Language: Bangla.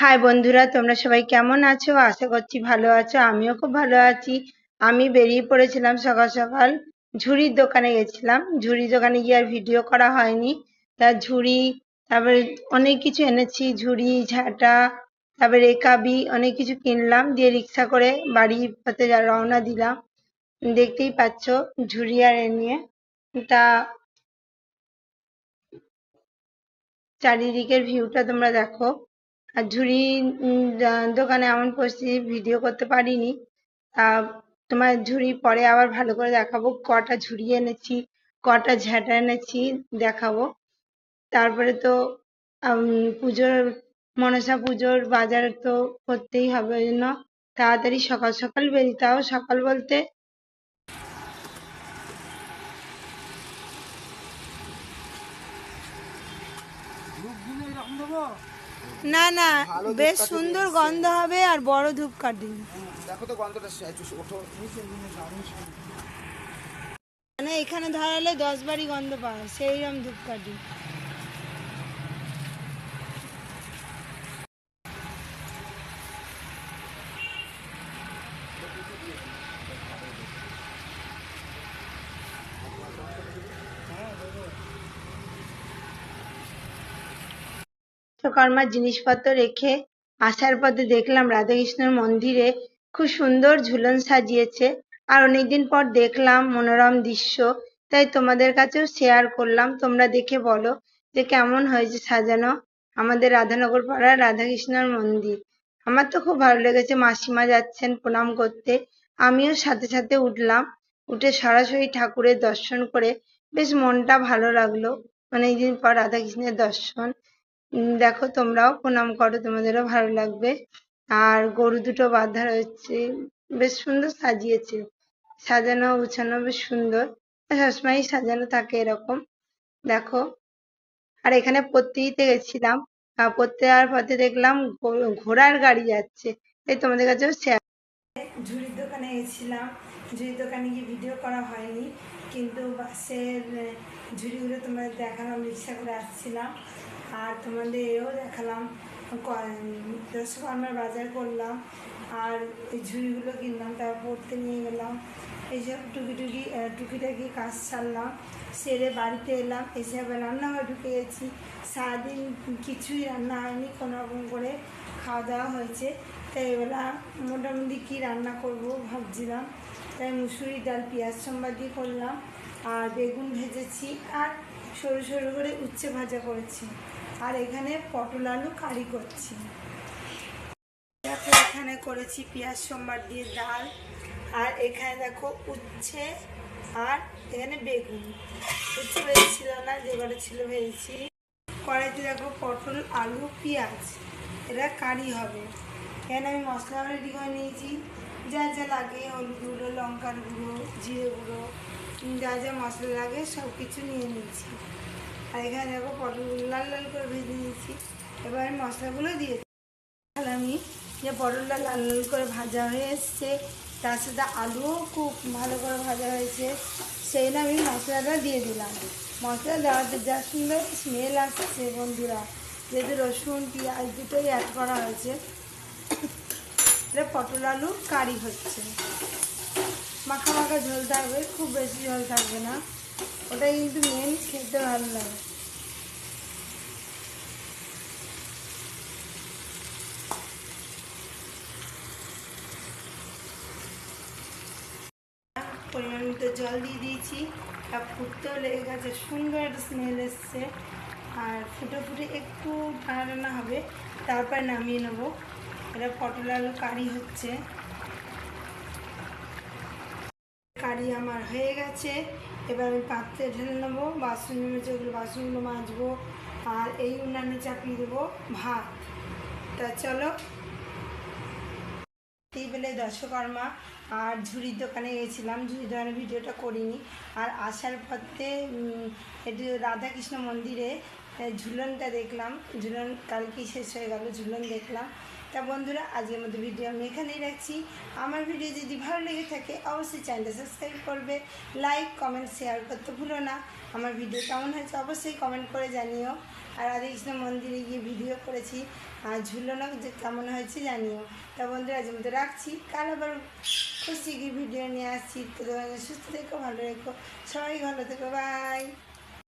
হাই বন্ধুরা, তোমরা সবাই কেমন আছো? আশা করছি ভালো আছো, আমিও খুব ভালো আছি। আমি বেরিয়ে পড়েছিলাম সকাল সকাল, ঝুড়ির দোকানে গেছিলাম। ঝুড়ির দোকানে গিয়ে আর ভিডিও করা হয়নি। তা ঝুড়ি, তারপরে অনেক কিছু এনেছি, ঝুড়ি, ঝাঁটা, তারপরে রেকাবি অনেক কিছু কিনলাম, দিয়ে রিক্সা করে বাড়ি পথে যা রওনা দিলাম। দেখতেই পাচ্ছ ঝুড়ি আর এ নিয়ে। তা চারিদিকের ভিউটা তোমরা দেখো। আর ঝুড়ি দোকানে এমন পরিস্থিতি ভিডিও করতে পারিনি। তা তোমার ঝুড়ি পরে আবার ভালো করে দেখাবো। কটা ঝুড়ি এনেছি, কটা ঝাঁটা এনেছি, দেখাবো। তারপরে তো পুজোর, মনসা পুজোর বাজার তো করতেই হবে ওই জন্য তাড়াতাড়ি সকাল সকাল বেরিয়ে তাও সকাল বলতে না না বেশ সুন্দর গন্ধ হবে আর বড় ধূপকাঠি। দেখো তো গন্ধটা ওঠো মানে এখানে ধরালে দশ বাড়ি গন্ধ পাওয়া সেই রকম ধূপকাঠি। বিশ্বকর্মার জিনিসপত্র রেখে আসার পথে দেখলাম রাধাকৃষ্ণের মন্দিরে খুব সুন্দর ঝুলন সাজিয়েছে। আর অনেকদিন পর দেখলাম মনোরম দৃশ্য। তাই তোমাদের কাছেও শেয়ার করলাম। তোমরা দেখে বলো যে কেমন হয়েছে সাজানো আমাদের রাধানগর পাড়ার রাধাকৃষ্ণের মন্দির। আমার তো খুব ভালো লেগেছে। মাসিমা যাচ্ছেন প্রণাম করতে। আমিও সাথে সাথে উঠলাম। উঠে সরাসরি ঠাকুরের দর্শন করে বেশ মনটা ভালো লাগল। অনেকদিন পর রাধাকৃষ্ণের দর্শন। দেখো তোমরাও প্রণাম করো, তোমাদেরও ভালো লাগবে। আর গরু দুটো বাঁধা রয়েছে, বেশ সুন্দর সাজিয়েছে। সাজানো, গুছানো বেশ সুন্দর। সবসময়ই সাজানো থাকে এরকম। দেখো, আর এখানে পড়তে দিতে গেছিলাম পড়তে যাওয়ার পথে দেখলাম ঘোড়ার গাড়ি যাচ্ছে। এই তোমাদের কাছেও শেয়ার ঝুড়ির দোকানে গেছিলাম। ঝুড়ির দোকানে গিয়ে ভিডিও করা হয়নি। কিন্তু বাসের ঝুড়িগুলো তোমাদের দেখালাম, রিক্সা করে আসছিলাম। আর তোমাদের এও দেখালাম দশকর্মার বাজার করলাম আর এই ঝুড়িগুলো কিনলাম তারপর পড়তে নিয়ে গেলাম এইসব টুকি টুকি আহ, টুকিটাকি কাজ সারলাম সেরে বাড়িতে এলাম এসে আবার রান্নাঘরে ঢুকে গেছি। সারাদিন কিছুই রান্না হয়নি কোনো রকম করে খাওয়া দাওয়া হয়েছে। তাই এবেলা মোটামুটি কী রান্না করব ভাবছিলাম। তাই মুসুরি ডাল পেঁয়াজ সম্বাদ দিয়ে করলাম আর বেগুন ভেজেছি আর সরু সরু করে উচ্ছে ভাজা করেছি। আর এখানে পটল আলু কারি করছি। দেখো, এখানে করেছি পেঁয়াজ, সোমবার দিয়ে ডাল, আর এখানে দেখো উচ্ছে আর এখানে বেগুন। উচ্ছে ভেজেছিল না, যে কটা ছিল ভেজেছি। কড়াইতে দেখো পটল, আলু, পেঁয়াজ এটা কারি হবে। এখানে আমি মশলা রেডি করে নিয়েছি। যা যা লাগে, হলুদ গুঁড়ো, লঙ্কার গুঁড়ো, জিরে গুঁড়ো, যা যা মশলা লাগে সব কিছু নিয়ে নিয়েছি। আর এখানে দেখো লাল লাল করে ভেজে নিয়েছি। এবার মশলাগুলো দিয়ে আর আমি যে পটলটা লাল লাল করে ভাজা হয়ে এসছে, তার সাথে আলুও খুব ভালো করে ভাজা হয়েছে, সেই না আমি মশলাটা দিয়ে দিলাম। মশলা দেওয়াতে যা সুন্দর স্মেল আসছে বন্ধুরা যেহেতু রসুন, পেঁয়াজ দুটোই অ্যাড করা হয়েছে। এটা পটল আলু কারি হচ্ছে। মাখা মাখা ঝোল থাকবে, খুব বেশি ঝোল থাকবে না। ওটাই কিন্তু মেন খেতে ভালো লাগে। পরিমাণ মতো জল দিয়ে দিয়েছি। আর ফুটতেও লেগে গেছে, সুন্দর একটা স্মেল এসছে। আর ফুটে ফুটে একটু টানা হবে, তারপর নামিয়ে নেব। এটা পটল আলু কারি হচ্ছে। কারি আমার হয়ে গেছে। এবার আমি পাত্রে ঢেলে নেব, বাসন জমেছে ওগুলো বাসনগুলো মাজবো, আর এই উনানে চাপিয়ে দেবো ভাত। তা চলো। বেলে দশকর্মা আর ঝুড়ির দোকানে গেছিলাম, ঝুড়ির দোকানে ভিডিওটা করিনি। আর আসার পথে একটু রাধাকৃষ্ণ মন্দিরে ঝুলনটা দেখলাম। ঝুলন কালকেই শেষ হয়ে গেল, ঝুলন দেখলাম। তা বন্ধুরা, আজকের মতো ভিডিও আমি এখানেই রাখছি। আমার ভিডিও যদি ভালো লেগে থাকে, অবশ্যই চ্যানেলটা সাবস্ক্রাইব করবে। লাইক, কমেন্ট, শেয়ার করতে ভুলো না। আমার ভিডিও কেমন হয়েছে অবশ্যই কমেন্ট করে জানিও। আর রাধাকৃষ্ণ মন্দিরে গিয়ে ভিডিও করেছি। আর ঝুলনো যে কেমন হয়েছে জানিও। তা বন্ধুরা আজ মতো রাখছি। কাল আবার খুশি গিয়ে ভিডিও নিয়ে আসছি। তো সুস্থ থেকো, ভালো রেখো সবাই ভালো থেকো। বাই